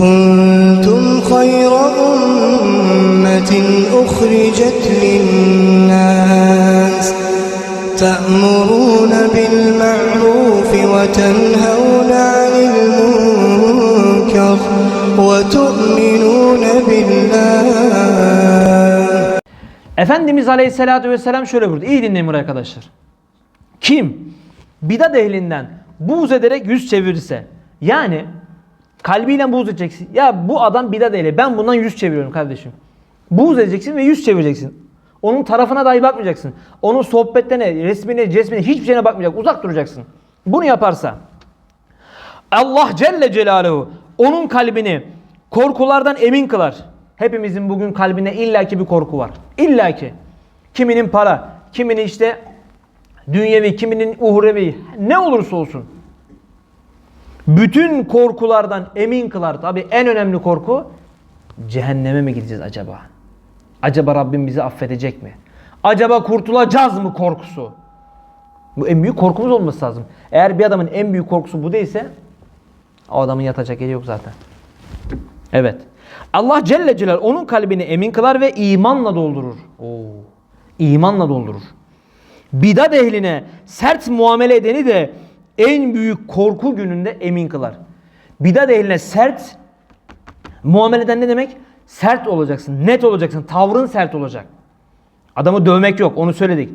كنتم خير أمة أخرجت للناس تأمرون بالمعروف وتنهون عن المنكر وتؤمنون بالله Efendimiz Aleyhisselatü Vesselam şöyle buyurdu. İyi dinleyin buraya arkadaşlar. Kim bidat ehlinden buğz ederek yüz çevirirse yani kalbiyle buğz edeceksin. Ya bu adam bidat ehli. Ben bundan yüz çeviriyorum kardeşim. Buğz edeceksin ve yüz çevireceksin. Onun tarafına dahi bakmayacaksın. Onun sohbetlerine, resmine, cesmine hiçbir şeyine bakmayacaksın. Uzak duracaksın. Bunu yaparsa Allah Celle Celaluhu onun kalbini korkulardan emin kılar. Hepimizin bugün kalbinde illaki bir korku var. İllaki. Kiminin para, kiminin işte dünyevi, kiminin uhrevi ne olursa olsun. Bütün korkulardan emin kılar. Tabi en önemli korku cehenneme mi gideceğiz acaba? Acaba Rabbim bizi affedecek mi? Acaba kurtulacağız mı korkusu? Bu en büyük korkumuz olması lazım. Eğer bir adamın en büyük korkusu bu değilse o adamın yatacak yeri yok zaten. Evet. Allah Celle Celal onun kalbini emin kılar ve imanla doldurur. Oo. İmanla doldurur. Bidat ehline sert muamele edeni de en büyük korku gününde emin kılar. Bidat ehline sert muamele eden ne demek? Sert olacaksın, net olacaksın, tavrın sert olacak. Adamı dövmek yok, onu söyledik.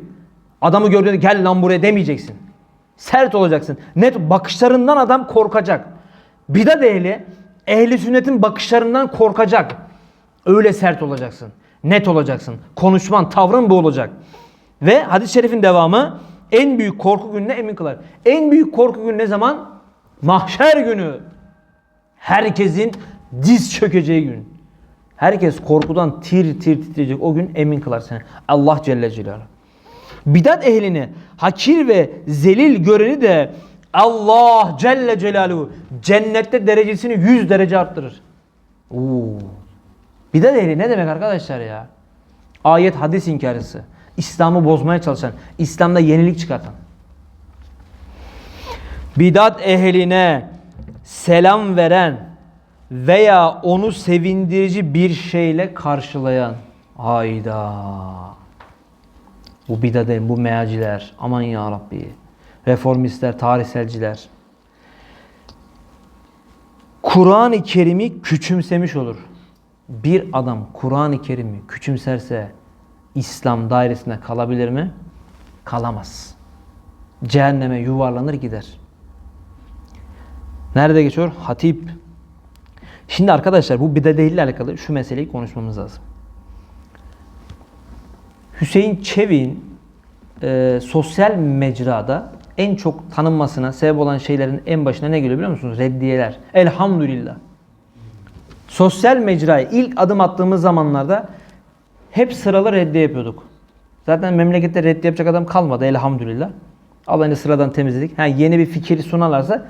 Adamı gördüğünde gel lan buraya demeyeceksin. Sert olacaksın. Net bakışlarından adam korkacak. Bidat ehli, ehli sünnetin bakışlarından korkacak. Öyle sert olacaksın. Net olacaksın. Konuşman, tavrın bu olacak. Ve hadis-i şerifin devamı en büyük korku gününe emin kılar. En büyük korku günü ne zaman? Mahşer günü. Herkesin diz çökeceği gün. Herkes korkudan tir tir titreyecek. O gün emin kılar seni. Allah Celle Celaluhu. Bidat ehlini hakir ve zelil göreni de Allah Celle Celaluhu cennette derecesini 100 derece arttırır. Oo. Bidat ehli ne demek arkadaşlar ya? Ayet hadis inkarısı. İslam'ı bozmaya çalışan, İslam'da yenilik çıkartan. Bidat ehline selam veren veya onu sevindirici bir şeyle karşılayan. Hayda. Bu bidat ehli, bu mealciler. Aman ya Rabbi. Reformistler, tarihselciler. Kur'an-ı Kerim'i küçümsemiş olur. Bir adam Kur'an-ı Kerim'i küçümserse İslam dairesinde kalabilir mi? Kalamaz. Cehenneme yuvarlanır gider. Nerede geçiyor? Hatip. Şimdi arkadaşlar bu bidat ile alakalı şu meseleyi konuşmamız lazım. Hüseyin Çevik'in e, sosyal mecrada en çok tanınmasına sebep olan şeylerin en başına ne geliyor biliyor musunuz? Reddiyeler. Elhamdülillah. Sosyal mecraya ilk adım attığımız zamanlarda hep sıralı reddiye yapıyorduk. Zaten memlekette reddiye yapacak adam kalmadı elhamdülillah. Allah'ını sıradan temizledik. Ha, yeni bir fikir sunarlarsa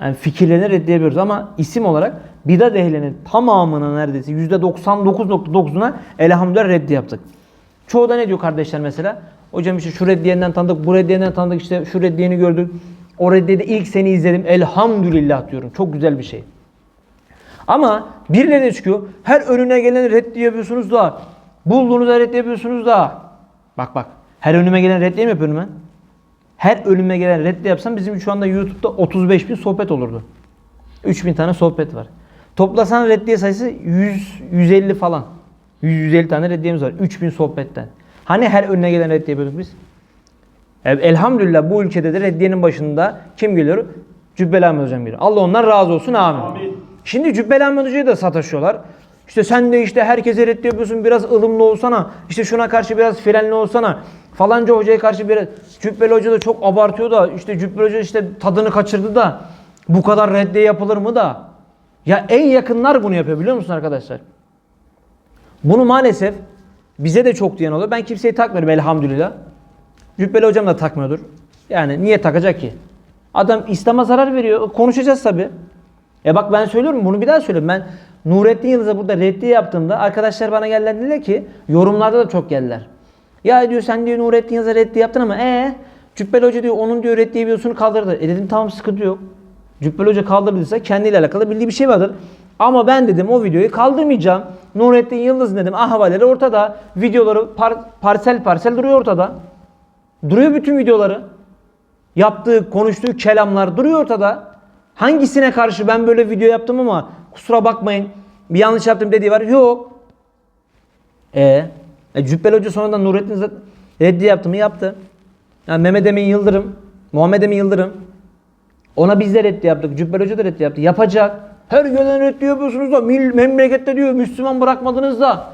yani fikirlerini reddiyebiliyoruz ama isim olarak bidat ehlinin tamamına neredeyse %99.9'una elhamdülillah reddi yaptık. Çoğu da ne diyor kardeşler mesela? Hocam işte şu reddiyenden tanıdık, bu reddiyenden tanıdık, işte şu reddiyeni gördük. O reddiyede ilk seni izledim. Elhamdülillah diyorum. Çok güzel bir şey. Ama birilerine çıkıyor. Her önüne gelen reddi yapıyorsunuz da. Reddi yapıyorsunuz da. Bak bak. Her önüme gelen reddi mi yapıyorum ben? Her önüme gelen reddi yapsam bizim şu anda YouTube'da 35 bin sohbet olurdu. 3 bin tane sohbet var. Toplasan reddiye sayısı 100, 150 falan. 100, 150 tane reddiyemiz var. 3000 sohbetten. Hani her önüne gelen reddiye yapıyorduk biz? Elhamdülillah bu ülkede de reddiyenin başında kim geliyor? Cübbeli Ahmet Hocam geliyor. Allah ondan razı olsun amin. Şimdi Cübbeli Ahmet Hoca'ya da sataşıyorlar. İşte sen de işte herkese reddi yapıyorsun biraz ılımlı olsana. İşte şuna karşı biraz frenli olsana. Falanca hocaya karşı biraz Cübbeli Hoca da çok abartıyor da işte Cübbeli Hoca işte tadını kaçırdı da bu kadar reddiye yapılır mı da? Ya en yakınlar bunu yapıyor biliyor musun arkadaşlar? Bunu maalesef bize de çok diyen oluyor. Ben kimseyi takmıyorum elhamdülillah. Cübbeli hocam da takmıyordur. Yani niye takacak ki? Adam İslam'a zarar veriyor. Konuşacağız tabi. E bak ben söylüyorum bunu bir daha söylüyorum. Ben Nurettin Yıldız'a burada reddiye yaptığımda arkadaşlar bana geldiler dediler ki yorumlarda da çok geldiler. Ya diyor sen diyor Nurettin Yıldız'a reddiye yaptın ama ee Cübbeli Hoca diyor onun diyor reddiye videosunu kaldırdı. E dedim tamam sıkıntı yok. Cübbeli Hoca kaldırdıysa kendiyle alakalı bildiği bir şey vardır. Ama ben dedim o videoyu kaldırmayacağım. Nurettin Yıldız dedim ahvaleri ortada. Videoları par- parsel parsel duruyor ortada. Duruyor bütün videoları. Yaptığı, konuştuğu kelamlar duruyor ortada. Hangisine karşı ben böyle video yaptım ama kusura bakmayın bir yanlış yaptım dediği var. Yok. E, e Cübbeli Hoca sonradan Nurettin zaten reddi yaptı mı? Yaptı. Yani Mehmet Emin Yıldırım, Muhammed Emin Yıldırım. Ona biz de reddi yaptık. Cübbeli Hoca da reddi yaptı. Yapacak. Her gelen reddi yapıyorsunuz da mil- memlekette diyor Müslüman bırakmadınız da.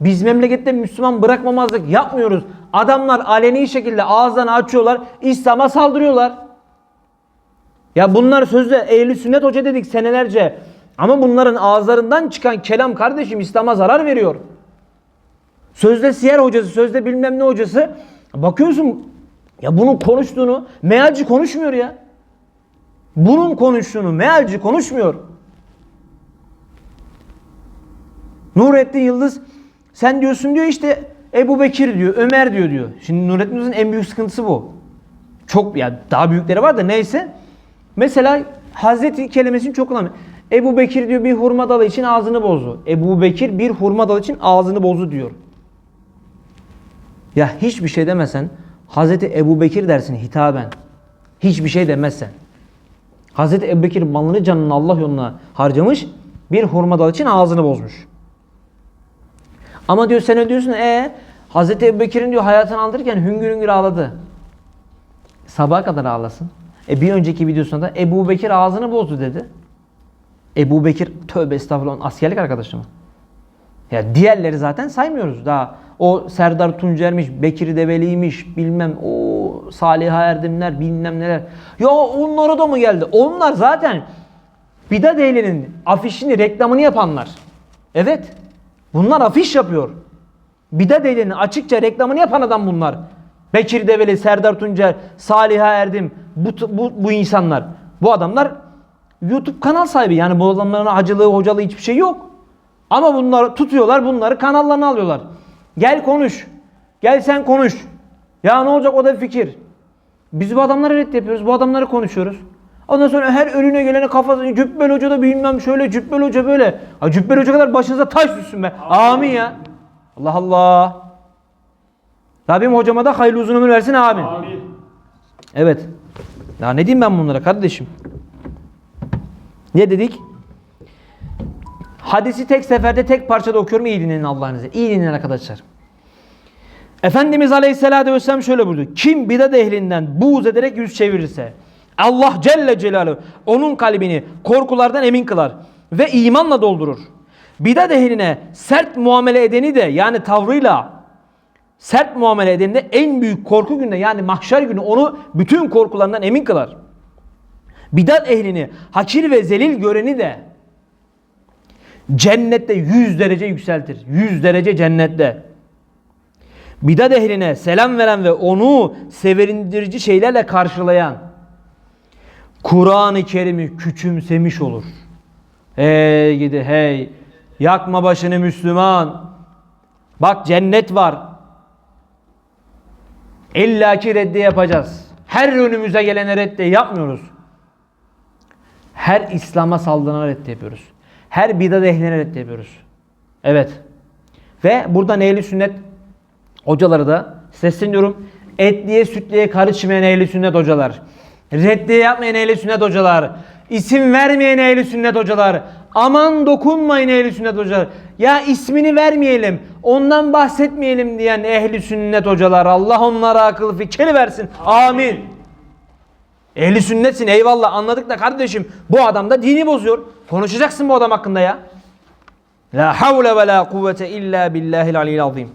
Biz memlekette Müslüman bırakmamazlık yapmıyoruz. Adamlar aleni şekilde ağızlarını açıyorlar. İslam'a saldırıyorlar. Ya bunlar sözde ehli sünnet hoca dedik senelerce. Ama bunların ağızlarından çıkan kelam kardeşim İslam'a zarar veriyor. Sözde siyer hocası, sözde bilmem ne hocası. Bakıyorsun ya bunun konuştuğunu mealci konuşmuyor ya. Bunun konuştuğunu mealci konuşmuyor. Nurettin Yıldız sen diyorsun diyor işte Ebu Bekir diyor, Ömer diyor diyor. Şimdi Nurettin Yıldız'ın en büyük sıkıntısı bu. Çok ya daha büyükleri var da neyse. Mesela Hazreti kelimesini çok kullanıyor. Ebu Bekir diyor bir hurma dalı için ağzını bozdu. Ebu Bekir bir hurma dalı için ağzını bozdu diyor. Ya hiçbir şey demesen Hazreti Ebu Bekir dersin hitaben. Hiçbir şey demezsen. Hazreti Ebu Bekir malını canını Allah yoluna harcamış. Bir hurma dalı için ağzını bozmuş. Ama diyor sen ne diyorsun? E Hazreti Ebu Bekir'in diyor hayatını anlatırken hüngür hüngür ağladı. Sabaha kadar ağlasın. E bir önceki videosunda da Ebu Bekir ağzını bozdu dedi. Ebu Bekir tövbe estağfurullah askerlik arkadaşı mı? Ya diğerleri zaten saymıyoruz daha. O Serdar Tuncer'miş, Bekir Develi'ymiş, bilmem o Salih Erdemler, bilmem neler. Ya onlara da mı geldi? Onlar zaten Bidat ehlinin afişini, reklamını yapanlar. Evet. Bunlar afiş yapıyor. Bidat ehlinin açıkça reklamını yapan adam bunlar. Bekir Develi, Serdar Tuncer, Salih Erdim bu, bu, bu insanlar. Bu adamlar YouTube kanal sahibi. Yani bu adamların hacılığı, hocalığı hiçbir şey yok. Ama bunları tutuyorlar, bunları kanallarına alıyorlar. Gel konuş. Gel sen konuş. Ya ne olacak o da bir fikir. Biz bu adamları red yapıyoruz. Bu adamları konuşuyoruz. Ondan sonra her önüne gelene kafasını Cübbeli Hoca da bilmem şöyle Cübbeli Hoca böyle. Ha Cübbeli Hoca kadar başınıza taş düşsün be. Amin ya. Allah Allah. Rabbim hocama da hayırlı uzun ömür versin amin. Amin. Evet. Ya ne diyeyim ben bunlara kardeşim? Ne dedik? Hadisi tek seferde tek parçada okuyorum. İyi dinleyin Allah'ın izniyle. İyi dinleyin arkadaşlar. Efendimiz Aleyhisselatü Vesselam şöyle buyurdu. Kim bidat ehlinden buğz ederek yüz çevirirse Allah Celle Celaluhu onun kalbini korkulardan emin kılar ve imanla doldurur. Bidat ehline sert muamele edeni de yani tavrıyla sert muamele edeni de en büyük korku günde yani mahşer günü onu bütün korkularından emin kılar. Bidat ehlini hakir ve zelil göreni de cennette 100 derece yükseltir. 100 derece cennette. Bidat ehline selam veren ve onu severindirici şeylerle karşılayan Kur'an-ı Kerim'i küçümsemiş olur. Hey gidi hey. Yakma başını Müslüman. Bak cennet var. İlla ki reddi yapacağız. Her önümüze gelene reddi yapmıyoruz. Her İslam'a saldırana reddi yapıyoruz. Her bidat ehline reddi yapıyoruz. Evet. Ve buradan ehli sünnet hocaları da sesleniyorum. Etliye sütliye karışmayan ehli sünnet hocalar. Reddiye yapmayan ehli sünnet hocalar. isim vermeyen ehli sünnet hocalar. Aman dokunmayın ehli sünnet hocalar. Ya ismini vermeyelim. Ondan bahsetmeyelim diyen ehli sünnet hocalar. Allah onlara akıl fikir versin. Amin. Ehli sünnetsin eyvallah anladık da kardeşim bu adam da dini bozuyor. Konuşacaksın bu adam hakkında ya. La havle ve la kuvvete illa billahil aliyyil azim.